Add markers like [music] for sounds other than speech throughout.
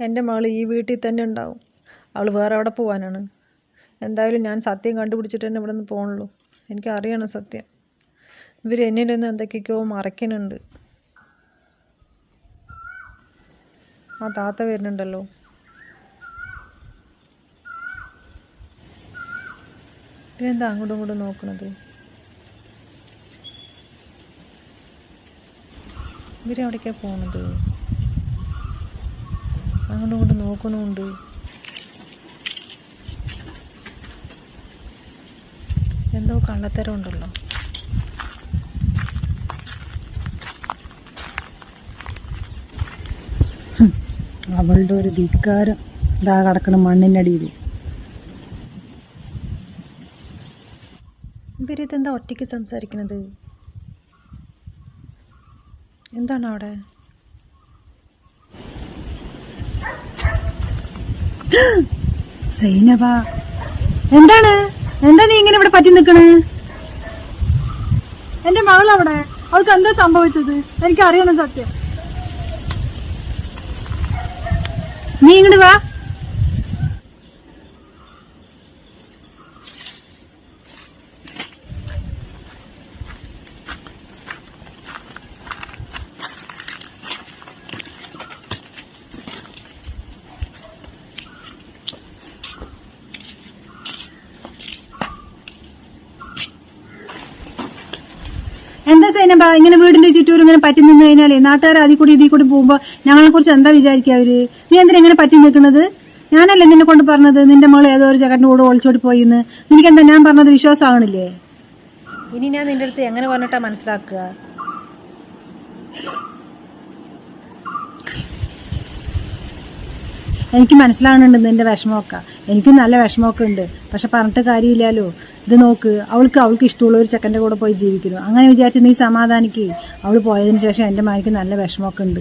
എന്റെ മകൾ ഈ വീട്ടിൽ തന്നെ ഉണ്ടാവും. അവൾ വേറെ എവിടെ പോകാനാണ് എന്തായാലും ഞാൻ സത്യം കണ്ടുപിടിച്ചിട്ട് തന്നെ ഇവിടെ നിന്ന് പോകണുള്ളൂ എനിക്ക് അറിയണം സത്യം. ഇവർ എന്നിൽ നിന്ന് എന്തൊക്കെയൊക്കെയോ മറയ്ക്കുന്നുണ്ട്. ആ താത്ത വരുന്നുണ്ടല്ലോ. ഇവരെന്താ അങ്ങോട്ടും ഇങ്ങോട്ടും നോക്കണത്? ഇവരവിടേക്കാണ് പോണത്? അങ്ങോട്ടും ഇങ്ങോട്ടും നോക്കണമുണ്ട് എന്തോ കള്ളത്തരം ഉണ്ടല്ലോ അവളുടെ ഒരു ധിക്കാരം ഇതാ കിടക്കണ മണ്ണിനടിയിൽ ഇവരിതെന്താ ഒറ്റയ്ക്ക് സംസാരിക്കണത്? എന്താണ് അവിടെ? സൈനബ എന്താണ്? എന്താ നീ ഇങ്ങനെ ഇവിടെ പറ്റി നിക്കണേ എന്റെ മകൾ അവിടെ അവൾക്ക് എന്താ സംഭവിച്ചത്? എനിക്ക് അറിയണം സത്യം. നീ ഇങ്ങോട്ട് വാ. എന്താ ഇങ്ങനെ വീടിന്റെ ചുറ്റൂർ ഇങ്ങനെ പറ്റി നിന്ന് കഴിഞ്ഞാലേ നാട്ടുകാർ അതിൽ കൂടി ഇതിൽ കൂടി പോകുമ്പോ ഞങ്ങളെ കുറിച്ച് എന്താ വിചാരിക്കുക അവർ? നീ എന്തിനാ ഇങ്ങനെ പറ്റി നിൽക്കുന്നത്? ഞാനല്ലേ നിന്നെ കൊണ്ട് പറഞ്ഞത് നിന്റെ മകൾ ഏതോ ഒരു ചക്കന്റെ കൂടെ ഒളിച്ചോടി പോയിന്ന്. നിനക്കെന്താ ഞാൻ പറഞ്ഞത് വിശ്വാസമാണില്ലേ ഇനി ഞാൻ നിന്റെ അടുത്ത് എങ്ങനെ പറഞ്ഞിട്ടാ മനസ്സിലാക്കുക? എനിക്ക് മനസ്സിലാകുന്നുണ്ട് നിന്റെ വിഷമമൊക്കെ. എനിക്കും നല്ല വിഷമമൊക്കെ ഉണ്ട്. പക്ഷെ പറഞ്ഞിട്ട് കാര്യമില്ലല്ലോ. ഇത് നോക്ക് അവൾക്ക് അവൾക്ക് ഇഷ്ടമുള്ള ഒരു ചെക്കന്റെ കൂടെ പോയി ജീവിക്കുന്നു. അങ്ങനെ വിചാരിച്ച് നീ സമാധാനിക്ക്. അവൾ പോയതിന് ശേഷം എന്റെ മാനിക്ക് നല്ല വിഷമമൊക്കെ ഉണ്ട്.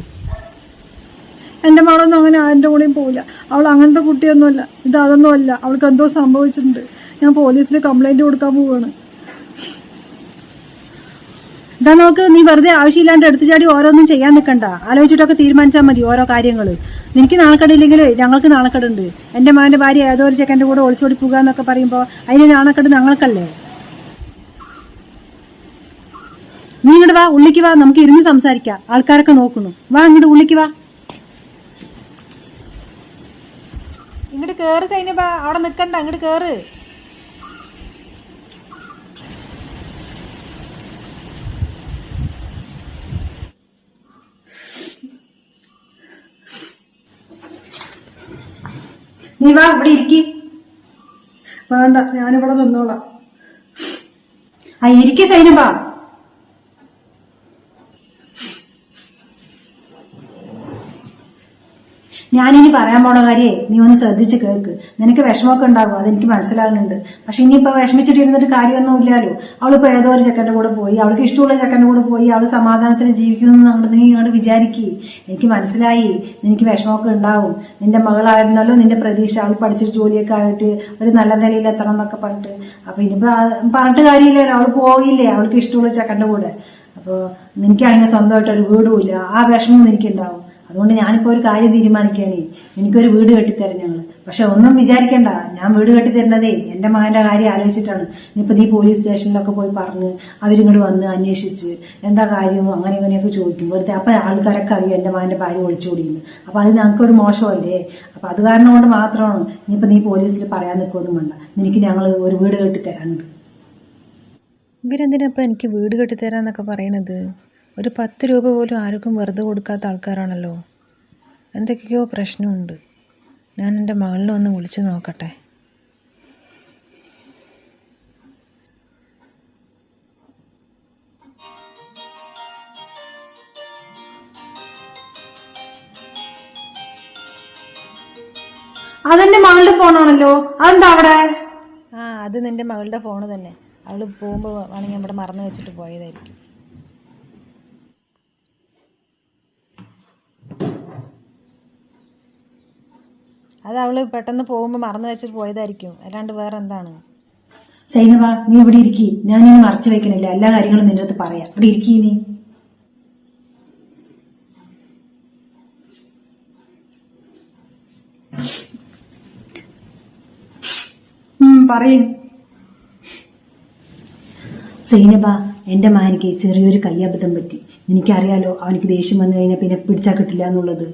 എന്റെ മകളൊന്നും അങ്ങനെ ആരുടെ കൂടെയും പോവില്ല. അവൾ അങ്ങനത്തെ കുട്ടിയൊന്നുമല്ല. ഇത് അതൊന്നുമല്ല. അവൾക്ക് എന്തോ സംഭവിച്ചിട്ടുണ്ട്. ഞാൻ പോലീസിൽ കംപ്ലൈന്റ് കൊടുക്കാൻ പോവുകയാണ് ഇതാ നോക്ക് നീ വെറുതെ ആവശ്യമില്ലാണ്ട് എടുത്തു ചാടി ഓരോന്നും ചെയ്യാൻ നിൽക്കണ്ട ആലോചിച്ചിട്ടൊക്കെ തീരുമാനിച്ചാൽ മതി ഓരോ കാര്യങ്ങൾ നിനക്ക് നാണക്കേടില്ലെങ്കിൽ ഞങ്ങൾക്ക് നാണക്കടുണ്ട്. എന്റെ മകന്റെ ഭാര്യ ഏതോ ഒരു ചെക്കന്റെ കൂടെ ഒളിച്ചോടി പോകുക എന്നൊക്കെ പറയുമ്പോൾ അതിന് നാണക്കട് ഞങ്ങൾക്കല്ലേ? നീ ഇങ്ങോട്ട് വാ ഉള്ളിക്ക് വാ നമുക്ക് ഇരുന്ന് സംസാരിക്കാം. ആൾക്കാരൊക്കെ നോക്കുന്നു. വാ ഇങ്ങോട്ട് ഉള്ളിക്ക് വാ. ഇങ്ങോട്ട് കയറ് സൈനബ അവിടെ നിൽക്കണ്ട ഇങ്ങോട്ട് കയറ് നീ വാ ഇവിടെ ഇരിക്കി. വേണ്ട ഞാനിവിടെ നിന്നോളാം. ആ ഇരിക്കി സൈനബ. ഞാനിനി പറയാൻ പോണ കാര്യേ നീ ഒന്ന് ശ്രദ്ധിച്ച് കേൾക്ക് നിനക്ക് വിഷമമൊക്കെ ഉണ്ടാകും അതെനിക്ക് മനസ്സിലാകുന്നുണ്ട്. പക്ഷെ ഇനിയിപ്പോ വിഷമിച്ചിട്ടിരുന്നിട്ട് കാര്യമൊന്നും ഇല്ലല്ലോ അവളിപ്പോ ഏതോ ഒരു ചെക്കന്റെ കൂടെ പോയി അവൾക്ക് ഇഷ്ടമുള്ള ചെക്കന്റെ കൂടെ പോയി അവൾ സമാധാനത്തിന് ജീവിക്കുന്നു അങ്ങോട്ട് നീ ഇങ്ങോട്ട് വിചാരിക്കേ. എനിക്ക് മനസ്സിലായി നിനക്ക് വിഷമമൊക്കെ ഉണ്ടാവും. നിന്റെ മകളായിരുന്നല്ലോ നിന്റെ പ്രതീക്ഷ. അവൾ പഠിച്ചൊരു ജോലിയൊക്കെ ആയിട്ട് ഒരു നല്ല നിലയിൽ എത്തണം എന്നൊക്കെ പറഞ്ഞിട്ട്. അപ്പൊ ഇനിയിപ്പോ പറഞ്ഞിട്ട് കാര്യമില്ലല്ലോ. അവൾ പോയില്ലേ അവൾക്ക് ഇഷ്ടമുള്ള ചെക്കന്റെ കൂടെ. അപ്പോൾ നിനക്കാണെങ്കിൽ സ്വന്തമായിട്ട് ഒരു വീടുമില്ല ആ വിഷമം എനിക്കുണ്ടാവും അതുകൊണ്ട് ഞാനിപ്പോൾ ഒരു കാര്യം തീരുമാനിക്കുകയാണ്. എനിക്കൊരു വീട് കെട്ടിത്തരാം ഞങ്ങൾ പക്ഷെ ഒന്നും വിചാരിക്കണ്ട. ഞാൻ വീട് കെട്ടിത്തരുന്നതേ എന്റെ മകന്റെ കാര്യം ആലോചിച്ചിട്ടാണ്. ഇനിയിപ്പോൾ നീ പോലീസ് സ്റ്റേഷനിലൊക്കെ പോയി പറഞ്ഞ് അവരിങ്ങോട്ട് വന്ന് അന്വേഷിച്ച് എന്താ കാര്യം അങ്ങനെ ഇങ്ങനെയൊക്കെ ചോദിക്കും. വെറുതെ അപ്പം ആൾക്കാരൊക്കെ അറിയും എന്റെ മകന്റെ ഭാര്യ ഒളിച്ചോടിക്കുന്നു. അപ്പോൾ അത് ഞങ്ങൾക്കൊരു മോശമല്ലേ? അപ്പോൾ അത് കാരണം കൊണ്ട് മാത്രമാണ് ഇനിയിപ്പോൾ നീ പോലീസിൽ പറയാൻ നിൽക്കുമൊന്നും വേണ്ട. നിനക്ക് ഞങ്ങൾ ഒരു വീട് കെട്ടിത്തരാനുണ്ട്. ഇവരെന്തിനാ എനിക്ക് വീട് കെട്ടിത്തരാന്നൊക്കെ പറയണത്? ഒരു പത്ത് രൂപ പോലും ആർക്കും വെറുതെ കൊടുക്കാത്ത ആൾക്കാരാണല്ലോ. എന്തൊക്കെയോ പ്രശ്നമുണ്ട്. ഞാൻ എന്റെ മകളിനെ ഒന്ന് വിളിച്ചു നോക്കട്ടെ. അതെന്റെ മകളുടെ ഫോണാണല്ലോ. അതെന്താ അവിടെ? ആ അത് നിന്റെ മകളുടെ ഫോണ് തന്നെ. അവൾ പോകുമ്പോൾ വേണമെങ്കിൽ ഇവിടെ മറന്നു വെച്ചിട്ട് പോയതായിരിക്കും. അത് അവൾ പെട്ടെന്ന് പോകുമ്പോ മറന്നു വെച്ചിട്ട് പോയതായിരിക്കും. അല്ലാണ്ട് വേറെ എന്താണ് സൈനവ നീ ഇവിടെ ഇരിക്കി. ഞാൻ ഇനി മറച്ചു വെക്കണില്ല. എല്ലാ കാര്യങ്ങളും നിന്റെ അടുത്ത് പറയാം. ഇവിടെ ഇരിക്കി നീ. പറയും. സൈനബ എന്റെ മാനിക്ക് ചെറിയൊരു കയ്യബദ്ധം പറ്റി. എനിക്കറിയാലോ അവനിക്ക് ദേഷ്യം വന്നു കഴിഞ്ഞാൽ പിന്നെ പിടിച്ചാൽ കിട്ടില്ല എന്നുള്ളത്.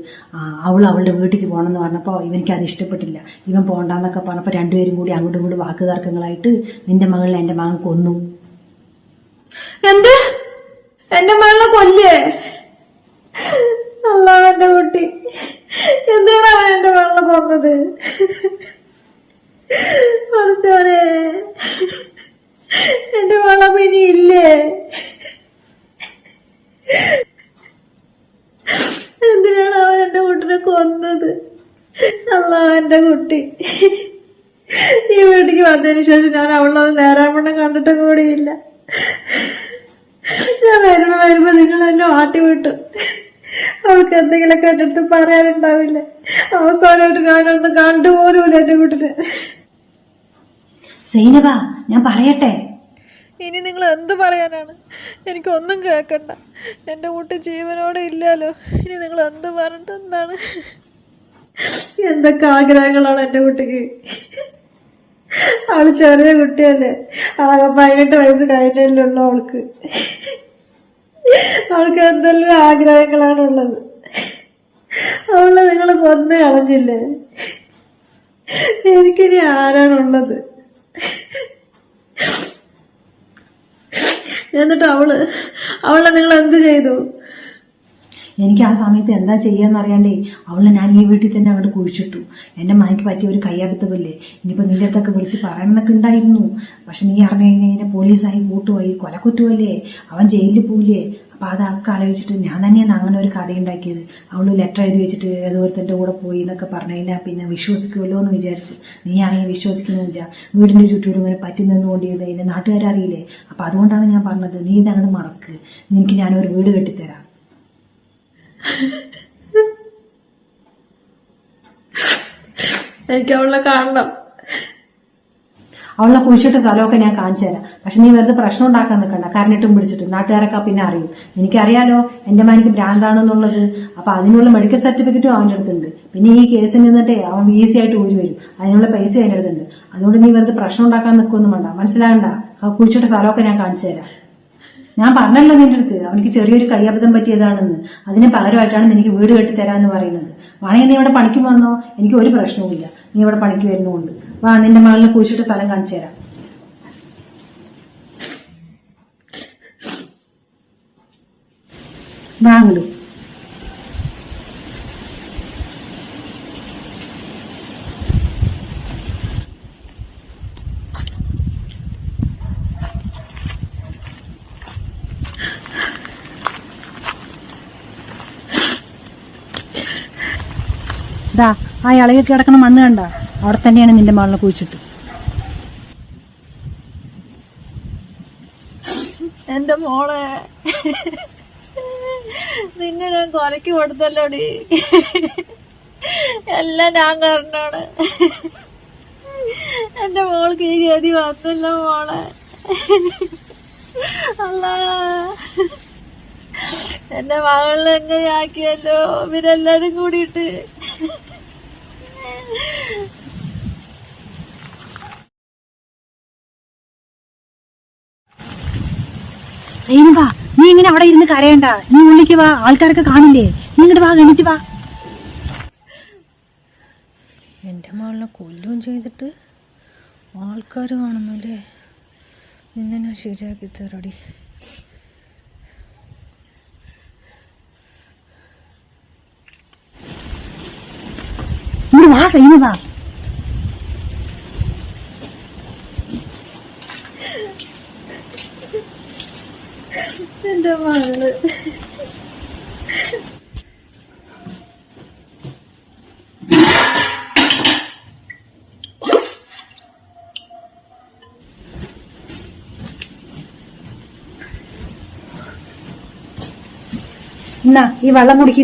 അവൾ അവളുടെ വീട്ടിലേക്ക് പോകണമെന്ന് പറഞ്ഞപ്പോൾ ഇവനിക്ക് അത് ഇഷ്ടപ്പെട്ടില്ല. ഇവൻ പോകണ്ടെന്നൊക്കെ പറഞ്ഞപ്പോൾ രണ്ടുപേരും കൂടി അങ്ങോട്ടും ഇങ്ങോട്ടും വാക്ക് തർക്കങ്ങളായിട്ട് നിന്റെ മകളിനെ എന്റെ മകൻ കൊന്നു. എന്ത്? എന്റെ മകളെ കൊല്ലേ? എന്റെ കുട്ടി. എന്തിനാണ് എന്റെ മകളെ കൊന്നത്? പഠിച്ചോനെ എന്റെ വളം ഇനി ഇല്ലേ? എന്തിനാണ് അവൻ എന്റെ കുട്ടിനെ കൊന്നത്? അല്ല എന്റെ കുട്ടി. ഈ വീട്ടിക്ക് വന്നതിന് ശേഷം ഞാൻ അവളത് നേരാവണ്ണം കണ്ടിട്ടും കൂടിയില്ല ഞാൻ വരുമ്പോ വരുമ്പോ നിങ്ങൾ എന്നെ ആട്ടി വിട്ടു. അവൾക്ക് എന്തെങ്കിലുമൊക്കെ എന്റെ അടുത്ത് പറയാനുണ്ടാവില്ല? അവസാനമായിട്ട് ഞാനൊന്ന് കണ്ടുപോലുമില്ല എന്റെ കൂട്ടിന് സൈനബ ഞാൻ പറയട്ടെ. ഇനി നിങ്ങൾ എന്ത് പറയാനാണ്? എനിക്കൊന്നും കേൾക്കണ്ട. എന്റെ കൂട്ട് ജീവനോടെ ഇല്ലല്ലോ. ഇനി നിങ്ങൾ എന്ത് പറഞ്ഞിട്ട് എന്താണ് എന്തൊക്കെ ആഗ്രഹങ്ങളാണ് എന്റെ കുട്ടിക്ക്? അവൾ ചെറിയ കുട്ടിയല്ലേ. ആകെ പതിനെട്ട് വയസ്സ് കഴിഞ്ഞല്ലോ അവൾക്ക്. അവൾക്ക് എന്തെല്ലാം ആഗ്രഹങ്ങളാണ് ഉള്ളത്? അവളെ നിങ്ങൾ കൊന്നു കളഞ്ഞില്ലേ? എനിക്കിനി ആരാണുള്ളത് എന്നിട്ട് അവൾ അവളെ നിങ്ങൾ എന്ത് ചെയ്തു? എനിക്ക് ആ സമയത്ത് എന്താ ചെയ്യാന്ന് അറിയാണ്ടേ അവളെ ഞാൻ ഈ വീട്ടിൽ തന്നെ അങ്ങോട്ട് കുഴിച്ചിട്ടു. എന്റെ മനക്ക് പറ്റിയ ഒരു കയ്യാബദ്ധമല്ലേ? ഇനിയിപ്പോൾ നിന്റെ അടുത്തൊക്കെ വിളിച്ച് പറയണമെന്നൊക്കെ ഉണ്ടായിരുന്നു. പക്ഷെ നീ അറിഞ്ഞു കഴിഞ്ഞാൽ പോലീസായി കൂട്ടുപോയി. കൊലക്കുറ്റുമല്ലേ അവൻ ജയിലിൽ പോവില്ലേ? അപ്പോൾ അതൊക്കെ ആലോചിച്ചിട്ട് ഞാൻ തന്നെയാണ് അങ്ങനെ ഒരു കഥ ഉണ്ടാക്കിയത് അവൾ ലെറ്റർ എഴുതി വെച്ചിട്ട് ഏതോരുത്തന്റെ കൂടെ പോയി എന്നൊക്കെ പറഞ്ഞു കഴിഞ്ഞാൽ പിന്നെ വിശ്വസിക്കുമല്ലോ എന്ന് വിചാരിച്ചു. നീ ആണെങ്കിൽ വിശ്വസിക്കുന്നുമില്ല. വീടിന്റെ ചുറ്റൂരും ഇങ്ങനെ പറ്റി നിന്നുകൊണ്ട് ചെയ്ത് എന്റെ നാട്ടുകാരറിയില്ലേ? അപ്പോൾ അതുകൊണ്ടാണ് ഞാൻ പറഞ്ഞത് നീ ഇതങ്ങനെ മറക്ക്. നിനക്ക് ഞാനൊരു വീട് കെട്ടിത്തരാം. എനിക്ക് അവളെ കാണണം. അവളെ കുഴിച്ചിട്ട് സ്ഥലമൊക്കെ ഞാൻ കാണിച്ചു തരാം. പക്ഷെ നീ വെറുതെ പ്രശ്നം ഉണ്ടാക്കാൻ നിൽക്കണ്ട. കരഞ്ഞിട്ടും പിടിച്ചിട്ട്. നാട്ടുകാരൊക്കെ പിന്നെ അറിയും. എനിക്കറിയാലോ എന്റെ മാനിക്ക് ഭ്രാന്താണെന്നുള്ളത്. അപ്പൊ അതിനുള്ള മെഡിക്കൽ സർട്ടിഫിക്കറ്റും അവന്റെ അടുത്തുണ്ട്. പിന്നെ ഈ കേസിൽ നിന്നിട്ട് അവൻ ഈസി ആയിട്ട് ഊരി വരും. അതിനുള്ള പൈസ എന്റെ അടുത്തുണ്ട്. അതുകൊണ്ട് നീ വെറുതെ പ്രശ്നം ഉണ്ടാക്കാൻ നിൽക്കുമെന്നും വേണ്ട. മനസ്സിലാകണ്ട? കുഴിച്ചിട്ട സ്ഥലമൊക്കെ ഞാൻ കാണിച്ചു തരാം. ഞാൻ പറഞ്ഞല്ലോ നിന്റെ അടുത്ത്. അവനിക്ക് ചെറിയൊരു കയ്യബദ്ധം പറ്റിയതാണെന്ന്. അതിന് പകരമായിട്ടാണ് നിനക്ക് വീട് കെട്ടി തരാമെന്ന് പറയുന്നത്. വേണമെങ്കിൽ നീ ഇവിടെ പണിക്ക് വന്നോ എനിക്ക് ഒരു പ്രശ്നവുമില്ല. നീ ഇവിടെ പണിക്ക് വരുന്നുണ്ട്. വാ നിന്റെ മകളിനെ കുഴിച്ചിട്ട് സ്ഥലം കാണിച്ചു തരാം. വാങ്ങലു ദാ ആ ഇളകി കിടക്കുന്ന മണ്ണ് കണ്ട. അവിടെ തന്നെയാണ് നിന്റെ മകളിനെ കുഴിച്ചിട്ട്. എന്റെ മോളെ. നിന്നെ ഞാൻ കൊലക്ക് കൊടുത്തല്ലോടി. എല്ലാം ഞാൻ കാരണമാണ്. എന്റെ മോൾക്ക് ഈ ഗതി വന്നില്ല മോളെ. അല്ല എന്റെ മകളിനെ എങ്ങനെയാക്കിയല്ലോ? ഇവരെല്ലാരും കൂടിയിട്ട്. സൈനബ നീ ഇങ്ങനെ അവിടെ ഇരുന്ന് കരയണ്ട. നീ ഉള്ളിക്ക് വാ. ആൾക്കാരൊക്കെ കാണില്ലേ? നീ ഇങ്ങോട്ട് വാ എണീറ്റ് വാ. എന്റെ മകളെ കൊല്ലുകയും ചെയ്തിട്ട് ആൾക്കാർ കാണുന്നില്ലേ? നിന്നെ ഞാൻ ശരിയാക്കി തരടി വാ സൈനബ എന്റെ മകൾ ഈ വെള്ളം കുടിക്ക്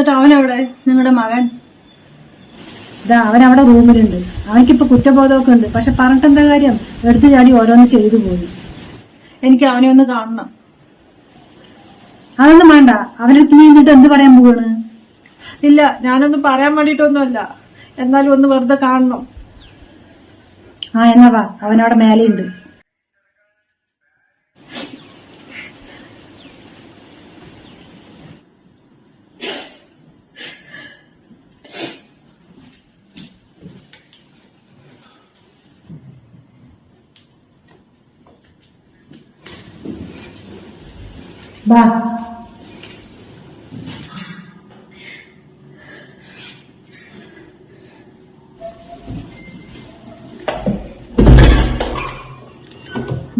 എന്നിട്ട് അവനവിടെ? നിങ്ങളുടെ മകൻ. ഇതാ അവൻ അവിടെ റൂമിലുണ്ട്. അവനക്കിപ്പോ കുറ്റബോധമൊക്കെ ഉണ്ട്. പക്ഷെ പറഞ്ഞിട്ട് എന്താ കാര്യം? എടുത്തു ചാടി ഓരോന്ന് ചെയ്തു പോയി. എനിക്ക് അവനെ ഒന്ന് കാണണം. അതൊന്നും വേണ്ട. അവനെ തീ എന്നിട്ട് എന്ത് പറയാൻ പോവാണ്? ഇല്ല ഞാനൊന്നും പറയാൻ വേണ്ടിയിട്ടൊന്നുമല്ല. എന്നാലും ഒന്ന് വെറുതെ കാണണം. ആ എന്നാ വാ. അവനവിടെ മേലെയുണ്ട്. വാ.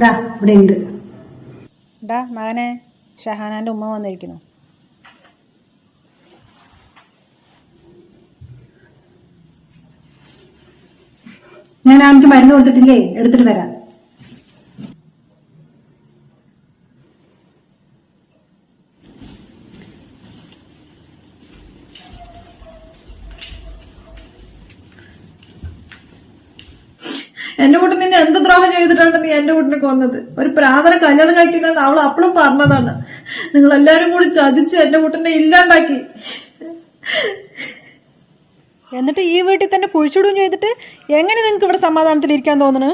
ദാ ഇവിടെ ഉണ്ട്. ഡാ മകനെ ഷഹാനാന്റെ ഉമ്മ വന്നിരിക്കുന്നു. ഞാൻ അവനക്ക് മരുന്ന് കൊടുത്തിട്ടില്ലേ? എടുത്തിട്ട് വരാം എന്റെ കൂട്ടൻ നിന്നെ എന്ത് ദ്രോഹം ചെയ്തിട്ടാണ് നീ എന്റെ വീട്ടിലേക്ക് വന്നത്? ഒരു പ്രാതന കല്യാണം കഴിക്കുന്നത് അവൾ അപ്പളും പറഞ്ഞതാണ്. നിങ്ങൾ എല്ലാരും കൂടി ചതിച്ച് എന്റെ കൂട്ടിനെ ഇല്ലാണ്ടാക്കി. എന്നിട്ട് ഈ വീട്ടിൽ തന്നെ കുഴിച്ചിടുകയും ചെയ്തിട്ട് എങ്ങനെ നിങ്ങൾക്ക് ഇവിടെ സമാധാനത്തിൽ ഇരിക്കാൻ തോന്നുന്നു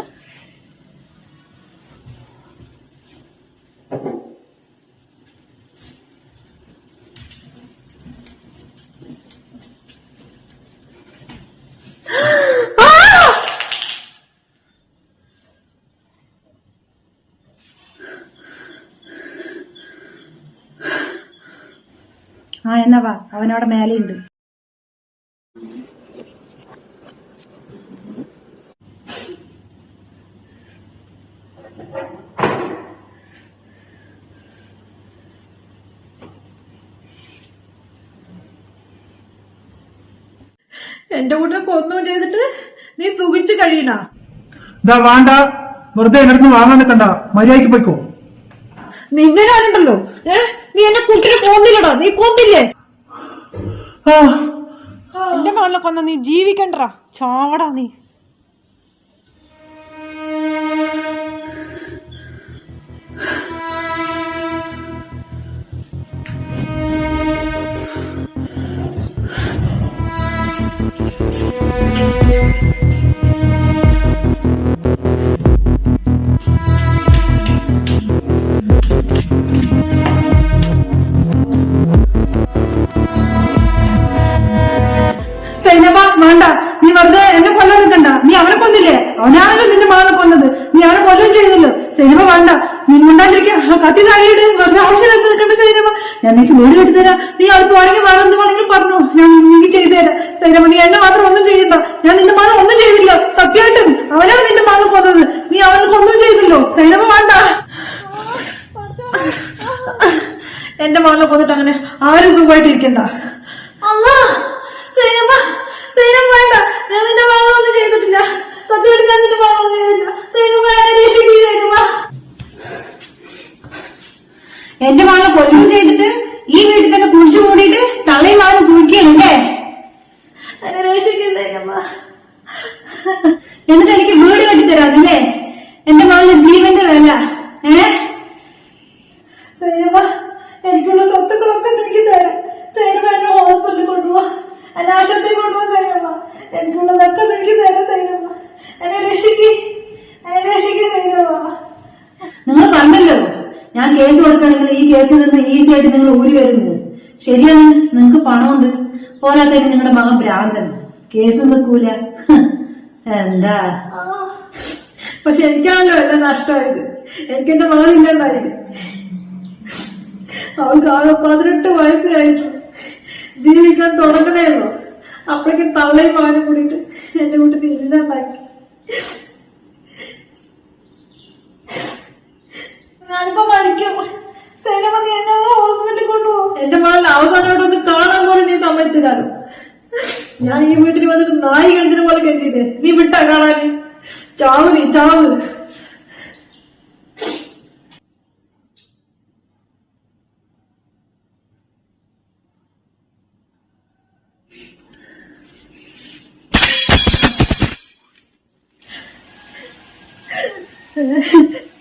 ആ എന്നാ വാ അവനവിടെ മേലെയുണ്ട്. എന്റെ കൂടെ കൊന്നു ചെയ്തിട്ട് നീ സുഖിച്ചു കഴിയണ. ഇതാ വേണ്ട. വെറുതെ എന്റെ അടുത്ത് വാങ്ങാൻ നിൽക്കണ്ട. മര്യാദയ്ക്ക് പോയിക്കോ. നിന്നെ ഞാനുണ്ടല്ലോ. ഏ? നീ എന്റെ കുട്ടിനെ കൊന്നില്ലടാ നീ കൊന്നില്ലേ? ആ, എന്റെ മകളെ കൊന്ന നീ ജീവിക്കണ്ടടാ. ചാവടാ നീ. വേണ്ട. നീ വെറുതെ എന്നെ കൊല്ലാൻ നിൽക്കണ്ട. നീ അവനെ കൊന്നില്ലേ? അവനാണല്ലോ നിന്റെ മകളെ കൊന്നത്. നീ അവനെ കൊല്ലുകയും ചെയ്തല്ലോ സിനിമ വേണ്ട. നീ മുണ്ടാണ്ടിരിക്കുക കത്തി താഴെയിട്ട് വെറുതെ ആവശ്യമില്ലാത്ത നിൽക്കണ്ട സൈനമ. ഞാൻ നിനക്ക് വീട് കെട്ടിത്തരാം നീ അത് വേണമെങ്കിൽ വേറെ എന്ത് വേണമെങ്കിലും പറഞ്ഞു. ഞാൻ നീ ചെയ്തു തരാം. സൈനബ നീ എന്നെ മാത്രം ഒന്നും ചെയ്യണ്ട. ഞാൻ നിന്റെ മകളെ ഒന്നും ചെയ്തില്ല. സത്യമായിട്ടും അവനാണ് നിന്റെ മകളെ കൊന്നത്. നീ അവനൊക്കെ ഒന്നും ചെയ്തില്ലോ സൈനമ വേണ്ട. എന്റെ മകളെ കൊന്നിട്ട് അങ്ങനെ ആരും സുഖമായിട്ടിരിക്കണ്ട. അല്ലാ സൈനമ്മ സൈനം വേണ്ട. ഞാൻ നിന്റെ മകളൊന്നും ചെയ്തിട്ടില്ല. സത്യം എടുക്കാൻ നിന്റെ മകളൊന്നും ചെയ്തിട്ടില്ല. സൈനം വേണ്ട രക്ഷിക്കൂ സൈനമ്മ എന്റെ മകളെ കൊല്ലും ചെയ്തിട്ട് ഈ വീട്ടിൽ തന്നെ കുഴിച്ചു മൂടിയിട്ട് തള്ളയും മകനെ സൂക്ഷിക്കണല്ലേ എന്നെ രക്ഷിക്കൂ സൈനമ്മ എന്നിട്ട് എനിക്ക് വീട് കെട്ടിത്തരാതില്ലേ എന്റെ മകളുടെ ജീവന്റെ വില ഏ സൈനമ്മ എനിക്കുള്ള സ്വത്തുക്കളൊക്കെ എനിക്ക് തരാം സൈനമ്മ എന്നെ ഹോസ്പിറ്റലിൽ കൊണ്ടുപോവാ എന്നെ ആശുപത്രി കൊണ്ടുപോവാ സൈനമ്മ എനിക്കുള്ളതൊക്കെ എനിക്ക് തരാം സൈനമ്മ എന്നെ രക്ഷിക്ക് എന്നെ രക്ഷിക്ക് സൈനമ്മ നിങ്ങൾ പറഞ്ഞല്ലോ ഞാൻ കേസ് ഈ നിന്ന് ഈസി ആയിട്ട് നിങ്ങൾ ഊരി വരുന്നത്. ശരിയാണ് നിങ്ങൾക്ക് പണമുണ്ട്. പോരാത്തതിന് നിങ്ങളുടെ മകൻ ഭ്രാന്തൻ. കേസ് നിൽക്കൂല. [laughs] എന്താ? പക്ഷെ എനിക്കാണല്ലോ എല്ലാം നഷ്ടമായത്. എനിക്ക് എന്റെ മകളില്ലാണ്ടായില്ലേ അവൾക്ക് ആകെ പതിനെട്ട് വയസ്സായിട്ടു ജീവിക്കാൻ തുടങ്ങണേല്ലോ അപ്പോഴേക്കും തള്ളയും മകനും കൂടിയിട്ട് എന്റെ വീട്ടിൽ ഇല്ലാണ്ടാക്കി. ഞാനിപ്പോ മരിക്കും. സേനമതി എന്നെ ഹോസ്പിറ്റലിൽ കൊണ്ടുപോകും. എന്റെ മകൾ അവസാനമായിട്ട് ഒന്ന് കാണാൻ പോലും നീ സമ്മതിച്ചതാണ് ഞാൻ ഈ വീട്ടിൽ വന്നിട്ട് നായി കഞ്ചിനെ പോലെ കഞ്ചില്ലേ നീ വിട്ടാ കാണാൻ. ചാവ് നീ ചാവ്. Yeah. [laughs]